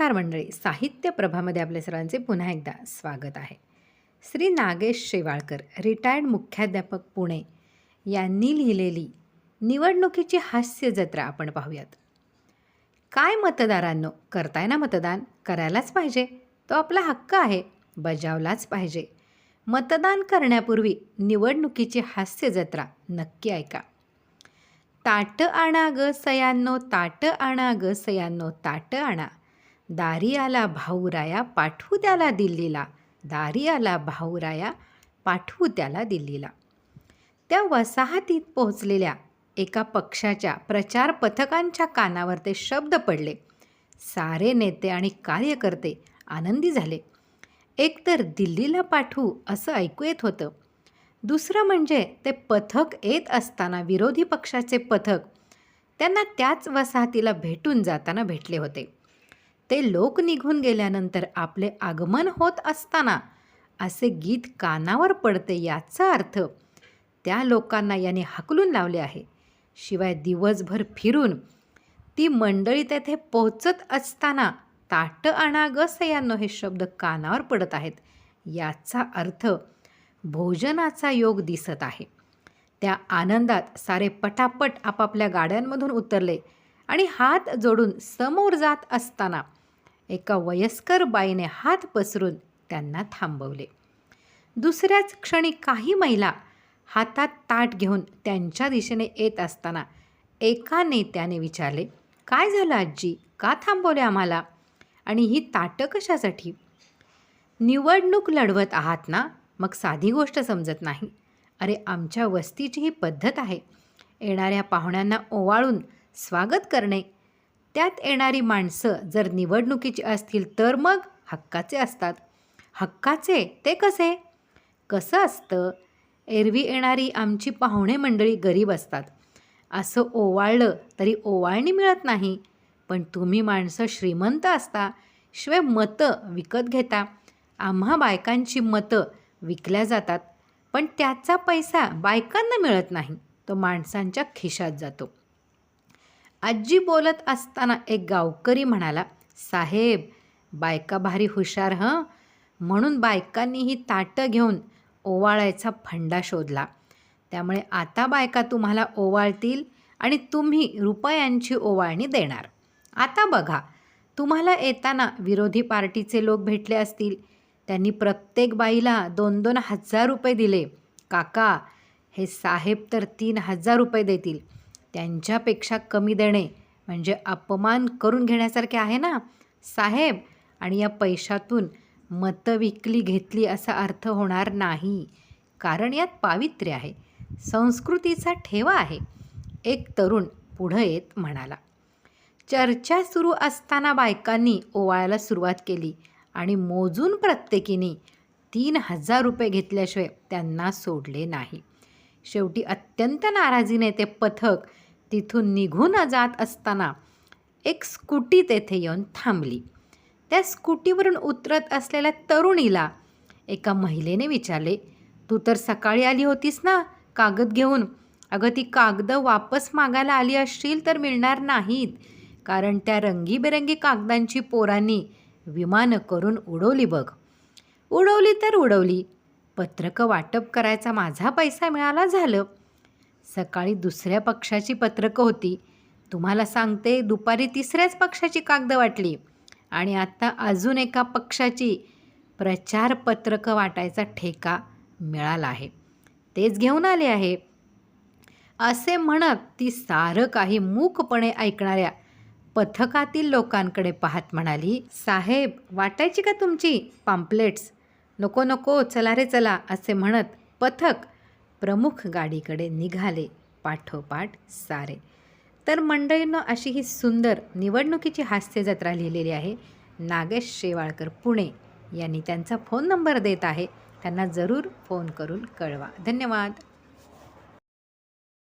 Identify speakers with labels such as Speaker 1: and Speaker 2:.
Speaker 1: नमस्कार मंडळी. साहित्य प्रभामध्ये आपल्या सर्वांचे पुन्हा एकदा स्वागत आहे. श्री नागेश शेवाळकर रिटायर्ड मुख्याध्यापक पुणे यांनी लिहिलेली निवडणुकीची हास्य जत्रा आपण पाहूयात. काय मतदारांनो करताय ना मतदान? करायलाच पाहिजे. तो आपला हक्क आहे. बजावलाच पाहिजे. मतदान करण्यापूर्वी निवडणुकीची हास्य जत्रा नक्की ऐका. ताट आणा ग सयांनो ताट आणा ग सयांनो ताट आणा. दारी आला भाऊराया पाठवू त्याला दिल्लीला. दारी आला भाऊराया पाठवू त्याला दिल्लीला. त्या वसाहतीत पोहोचलेल्या एका पक्षाच्या प्रचार पथकांच्या कानावर ते शब्द पडले. सारे नेते आणि कार्यकर्ते आनंदी झाले. एकतर दिल्लीला पाठवू असं ऐकू येत होतं. दुसरं म्हणजे ते पथक येत असताना विरोधी पक्षाचे पथक त्यांना त्याच वसाहतीला भेटून जाताना भेटले होते. ते लोक निघून गेल्यानंतर आपले आगमन होत असताना असे गीत कानावर पडते याचा अर्थ त्या लोकांना याने हाकलून लावले आहे. शिवाय दिवसभर फिरून ती मंडळी तेथे पोहोचत असताना ताट आणा ग हे शब्द कानावर पडत आहेत. याचा अर्थ भोजनाचा योग दिसत आहे. त्या आनंदात सारे पटापट आपापल्या गाड्यांमधून उतरले आणि हात जोडून समोर जात असताना एका वयस्कर बाईने हात पसरून त्यांना थांबवले. दुसऱ्याच क्षणी काही महिला हातात ताट घेऊन त्यांच्या दिशेने येत असताना एका नेत्याने विचारले काय झालं आजी का थांबवले आम्हाला? आणि ही ताटं कशासाठी? निवडणूक लढवत आहात ना? मग साधी गोष्ट समजत नाही. अरे आमच्या वस्तीची ही पद्धत आहे. येणाऱ्या पाहुण्यांना ओवाळून स्वागत करणे त्यात येणारी माणसं जर निवडणुकीची असतील तर मग हक्काचे असतात. हक्काचे ते कसे? कसं असतं? एरवी येणारी आमची पाहुणे मंडळी गरीब असतात. असं ओवाळलं तरी ओवाळणी मिळत नाही. पण तुम्ही माणसं श्रीमंत असता शिवाय मतं विकत घेता. आम्हा बायकांची मतं विकल्या जातात. पण त्याचा पैसा बायकांना मिळत नाही. तो माणसांच्या खिशात जातो. आजी बोलत असताना एक गावकरी म्हणाला साहेब बायका भारी हुशार हं? म्हणून बायकांनी ही ताटं घेऊन ओवाळायचा फंडा शोधला. त्यामुळे आता बायका तुम्हाला ओवाळतील आणि तुम्ही रुपयांची ओवाळणी देणार. आता बघा तुम्हाला येताना विरोधी पार्टीचे लोक भेटले असतील. त्यांनी प्रत्येक बाईला दोन दोन हजार रुपये दिले. काका हे साहेब तर तीन हजार रुपये देतील. त्यांच्यापेक्षा कमी देणे म्हणजे अपमान करून घेण्यासारखे आहे ना? साहेब आणि या पैशातून मतं विकली घेतली असा अर्थ होणार नाही. कारण यात पावित्र्य आहे. संस्कृतीचा ठेवा आहे. एक तरुण पुढं येत म्हणाला चर्चा सुरू असताना बायकांनी ओवाळायला सुरुवात केली आणि मोजून प्रत्येकीने तीन हजार रुपये घेतल्याशिवाय त्यांना सोडले नाही. शेवटी अत्यंत नाराजीने ते पथक तिथून निघून जात असताना एक स्कूटी तेथे येऊन थांबली. त्या स्कूटीवरून उतरत असलेल्या तरुणीला एका महिलेने विचारले तू तर सकाळी आली होतीस ना कागद घेऊन? अगं ती कागदं वापस मागायला आली असशील तर मिळणार नाहीत. कारण त्या रंगीबेरंगी कागदांची पोरांनी विमानं करून उडवली बघ. उडवली तर उडवली. पत्रकं वाटप करायचा माझा पैसा मिळाला झालं. सकाळी दुसऱ्या पक्षाची पत्रकं होती. तुम्हाला सांगते दुपारी तिसऱ्याच पक्षाची कागद वाटली. आणि आत्ता अजून एका पक्षाची प्रचार पत्रकं वाटायचा ठेका मिळाला आहे. तेच घेऊन आले आहे. असे म्हणत ती सारं काही मूकपणे ऐकणाऱ्या पथकातील लोकांकडे पाहत म्हणाली साहेब वाटायची का तुमची पाम्पलेट्स? नको नको चला रे चला असे म्हणत पथक प्रमुख गाडीकडे निघाले पाठोपाठ सारे. तर मंडळीनं अशी ही सुंदर निवडणुकीची हास्य जत्रा लिहिलेली आहे. नागेश शेवाळकर पुणे यांनी त्यांचा फोन नंबर देत आहे. त्यांना जरूर फोन करून कळवा. धन्यवाद.